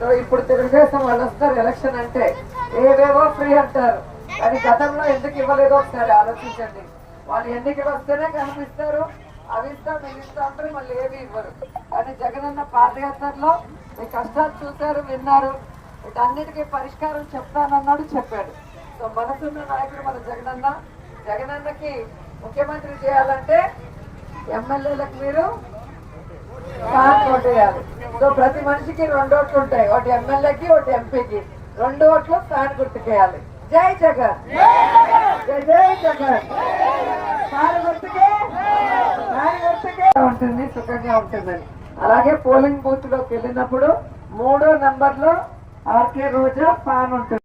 So ఇప్పుడు తెలుగుదేశం వాళ్ళు వస్తారు ఎలక్షన్ అంటే ఏవేవో ఫ్రీ అంటారు. కానీ గతంలో ఎందుకు ఇవ్వలేదో ఒకసారి ఆలోచించండి. వాళ్ళు ఎన్నికలు వస్తేనే కనిపిస్తారు అవి ఇస్తాం ఇవి ఇస్తాం అంటే మళ్ళీ ఏమి ఇవ్వరు. కానీ జగనన్న పాదయాత్రలో మీ కష్టాలు చూశారు విన్నారు. వీటన్నిటికీ పరిష్కారం చెప్తానన్నాడు చెప్పాడు. సో మనసున్న నాయకుడు మన జగనన్న జగనన్నకి ముఖ్యమంత్రి చేయాలంటే ఎమ్మెల్యేలకు మీరు ఓటు వేయాలి సో ప్రతి మనిషికి రెండు ఓట్లు ఉంటాయి. ఒకటి ఎమ్మెల్యేకి ఒకటి ఎంపీకి. రెండు ఓట్లు ఫ్యాన్ గుర్తుకేయాలి. జై జగన్. జై జగన్. ఫ్యాన్ గుర్తుకే ఫ్యాన్ గుర్తుకే. ఉంటుంది సుఖంగా ఉంటుందని. అలాగే పోలింగ్ బూత్లోకి వెళ్ళినప్పుడు మూడో నంబర్లో ఆర్కే రోజా పాన్ ఉంటుంది.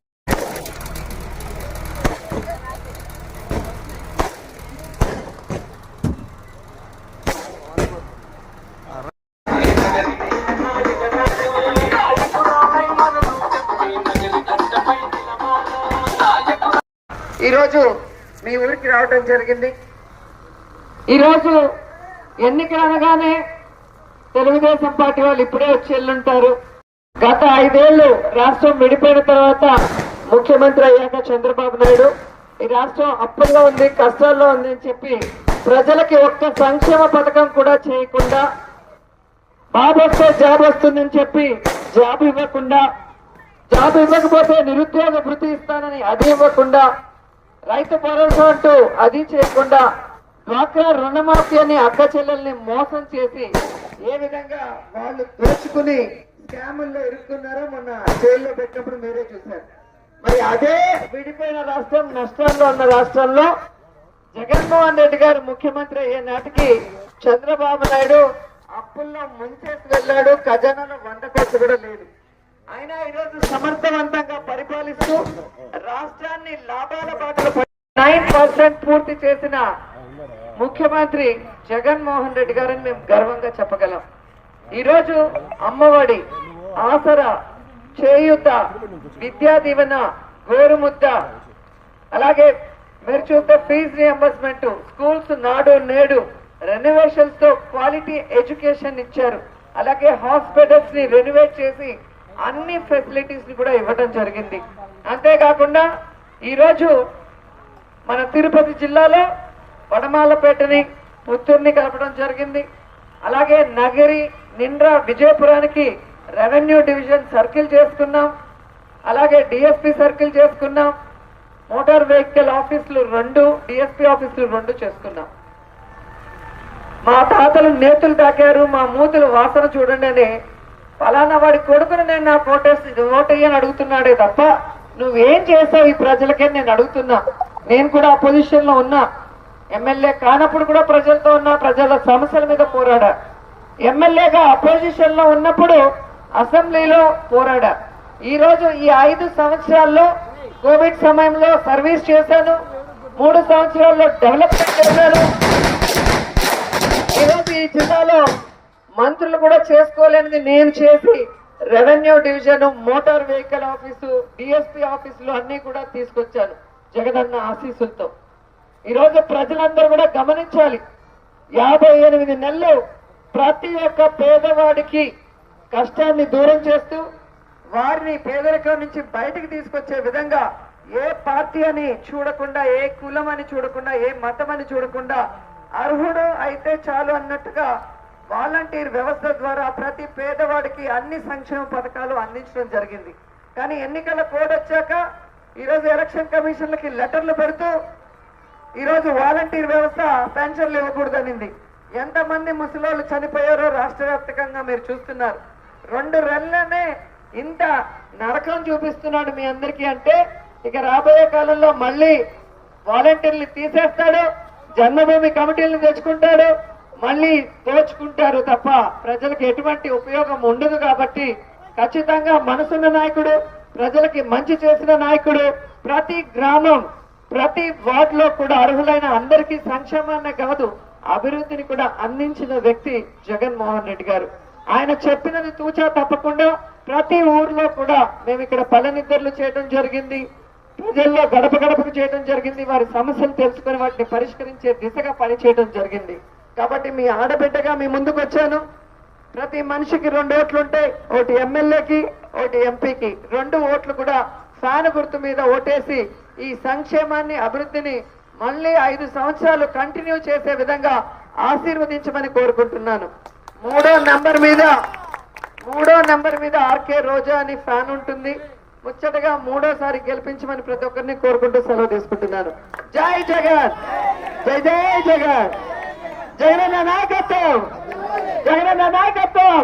ఈరోజు మీ ఊరికి రావడం జరిగింది. ఈరోజు ఎన్నికలు అనగానే తెలుగుదేశం పార్టీ వాళ్ళు ఇప్పుడే వచ్చి వెళ్ళుంటారు గత ఐదేళ్ళు రాష్ట్రం విడిపోయిన తర్వాత ముఖ్యమంత్రి అయ్యాక చంద్రబాబు నాయుడు ఈ రాష్ట్రం అప్పుల్లో ఉంది కష్టాల్లో ఉంది అని చెప్పి ప్రజలకి ఒక్క సంక్షేమ పథకం కూడా చేయకుండా బాబు వస్తే జాబ్ వస్తుందని చెప్పి జాబ్ ఇవ్వకుండా జాబ్ ఇవ్వకపోతే నిరుద్యోగ వృత్తి ఇస్తానని అది ఇవ్వకుండా రైతు భరోసా అంటూ అది చేయకుండా డ్వాక్రా రుణమాఫీ అని అక్క చెల్లెల్ని మోసం చేసి ఏ విధంగా వాళ్ళు దోచుకుని స్కాముల్లో ఇరుక్కున్నారో మొన్న జైల్లో పెట్టినప్పుడు మీరే చూశారు. మరి అదే విడిపోయిన రాష్ట్రం నష్టాల్లో ఉన్న రాష్ట్రంలో జగన్మోహన్ రెడ్డి గారు ముఖ్యమంత్రి అయ్యే నాటికి చంద్రబాబు నాయుడు అప్పుల్లో ముంచేసి వెళ్ళాడు. ఖజానాలో వంట ఖర్చు కూడా లేదు. అయినా ఈరోజు సమర్థవంతంగా పరిపాలిస్తూ రాష్ట్రాన్ని లాభ నైన్ పర్సెంట్ పూర్తి చేసిన ముఖ్యమంత్రి జగన్మోహన్ రెడ్డి గారని మేము గర్వంగా చెప్పగలం. ఈరోజు అమ్మఒడి ఆసరా చేయుత విద్యా దీవెన గోరుముద్ద అలాగే మీరు చూస్తే ఫీజు రియంబర్స్మెంట్ స్కూల్స్ నాడు నేడు రెనోవేషన్స్తో క్వాలిటీ ఎడ్యుకేషన్ ఇచ్చారు. అలాగే హాస్పిటల్స్ని రెనోవేట్ చేసి అన్ని ఫెసిలిటీస్ని కూడా ఇవ్వడం జరిగింది. అంతేకాకుండా ఈరోజు మన తిరుపతి జిల్లాలో వడమాలపేటని పుత్తూరుని కలపడం జరిగింది. అలాగే నగరి నిండ్రా విజయపురానికి రెవెన్యూ డివిజన్ సర్కిల్ చేసుకున్నాం. అలాగే డిఎస్పి సర్కిల్ చేసుకున్నాం. మోటార్ వెహికల్ ఆఫీసులు రెండు డిఎస్పి ఆఫీసులు రెండు చేసుకున్నాం. మా తాతలు నేతులు తాకారు మా మూతులు వాసన చూడండి అని ఫలానా వాడి కొడుకును నేను నా ఓటేసి ఓటేయని అడుగుతున్నాడే తప్ప నువ్వేం చేసావు ఈ ప్రజలకే నేను అడుగుతున్నా? నేను కూడా అపోజిషన్లో ఉన్నా. ఎమ్మెల్యే కానప్పుడు కూడా ప్రజలతో ఉన్నా ప్రజల సమస్యల మీద పోరాడా? ఎమ్మెల్యేగా అపోజిషన్లో ఉన్నప్పుడు అసెంబ్లీలో పోరాడా? ఈ రోజు ఈ ఐదు సంవత్సరాల్లో కోవిడ్ సమయంలో సర్వీస్ చేశాను. మూడు సంవత్సరాల్లో డెవలప్మెంట్ చేశాను ఈరోజు ఈ జిల్లాలో మంత్రులు కూడా చేసుకోలేనిది నేను చేసి revenue division motor vehicle office DSP ఆఫీసులు అన్ని కూడా తీసుకొచ్చాను. జగనన్న ఆశీస్సులతో. ఈరోజు ప్రజలందరూ కూడా గమనించాలి. యాభై ఎనిమిది నెలలు ప్రతి ఒక్క పేదవాడికి కష్టాన్ని దూరం చేస్తూ వారిని పేదరికం నుంచి బయటకు తీసుకొచ్చే విధంగా ఏ పార్టీ అని చూడకుండా ఏ కులం అని చూడకుండా ఏ మతం అని చూడకుండా అర్హుడు అయితే చాలు అన్నట్టుగా వాలంటీర్ వ్యవస్థ ద్వారా ప్రతి పేదవాడికి అన్ని సంక్షేమ పథకాలు అందించడం జరిగింది. కానీ ఎన్నికల కోడ్ వచ్చాక ఈరోజు ఎలక్షన్ కమిషన్లకి లెటర్లు పెడుతూ ఈరోజు వాలంటీర్ వ్యవస్థ పెన్షన్లు ఇవ్వకూడదనింది. ఎంతమంది ముసలోళ్ళు చనిపోయారో రాష్ట్ర వ్యాప్తంగా మీరు చూస్తున్నారు. రెండు రెల్లనే ఇంత నరకం చూపిస్తున్నాడు మీ అందరికీ అంటే ఇక రాబోయే కాలంలో మళ్ళీ వాలంటీర్లు తీసేస్తాడు జన్మభూమి కమిటీలను తెచ్చుకుంటాడు మళ్ళీ దోచుకుంటారు తప్ప ప్రజలకు ఎటువంటి ఉపయోగం ఉండదు కాబట్టి ఖచ్చితంగా మనసున్న నాయకుడు ప్రజలకి మంచి చేసిన నాయకుడు ప్రతి గ్రామం ప్రతి వార్డ్లో కూడా అర్హులైన అందరికీ సంక్షేమాన్నే కాదు అభివృద్ధిని కూడా అందించిన వ్యక్తి జగన్మోహన్ రెడ్డి గారు. ఆయన చెప్పినది తూచా తప్పకుండా ప్రతి ఊర్లో కూడా మేము ఇక్కడ పల్లెనిద్దరులు చేయడం జరిగింది ప్రజల్లో గడప గడపకు చేయడం జరిగింది వారి సమస్యలు తెలుసుకుని వాటిని పరిష్కరించే దిశగా పనిచేయడం జరిగింది. కాబట్టి మీ ఆడబిడ్డగా మీ ముందుకు వచ్చాను. ప్రతి మనిషికి రెండు ఓట్లు ఉంటాయి ఒకటి ఎమ్మెల్యేకి ఒకటి ఎంపీకి. రెండు ఓట్లు కూడా ఫ్యాన్ గుర్తు మీద ఓటేసి ఈ సంక్షేమాన్ని అభివృద్ధిని మళ్ళీ ఐదు సంవత్సరాలు కంటిన్యూ చేసే విధంగా ఆశీర్వదించమని కోరుకుంటున్నాను. మూడో నెంబర్ మీద మూడో నెంబర్ మీద ఆర్కే రోజా అని ఫ్యాన్ ఉంటుంది. ముచ్చటగా మూడోసారి గెలిపించమని ప్రతి ఒక్కరిని కోరుకుంటూ సెలవు తీసుకుంటున్నాను. జై జగన్! జై జై జగన్! జగనన్న నాయకత్వం! జగనన్న నాయకత్వం!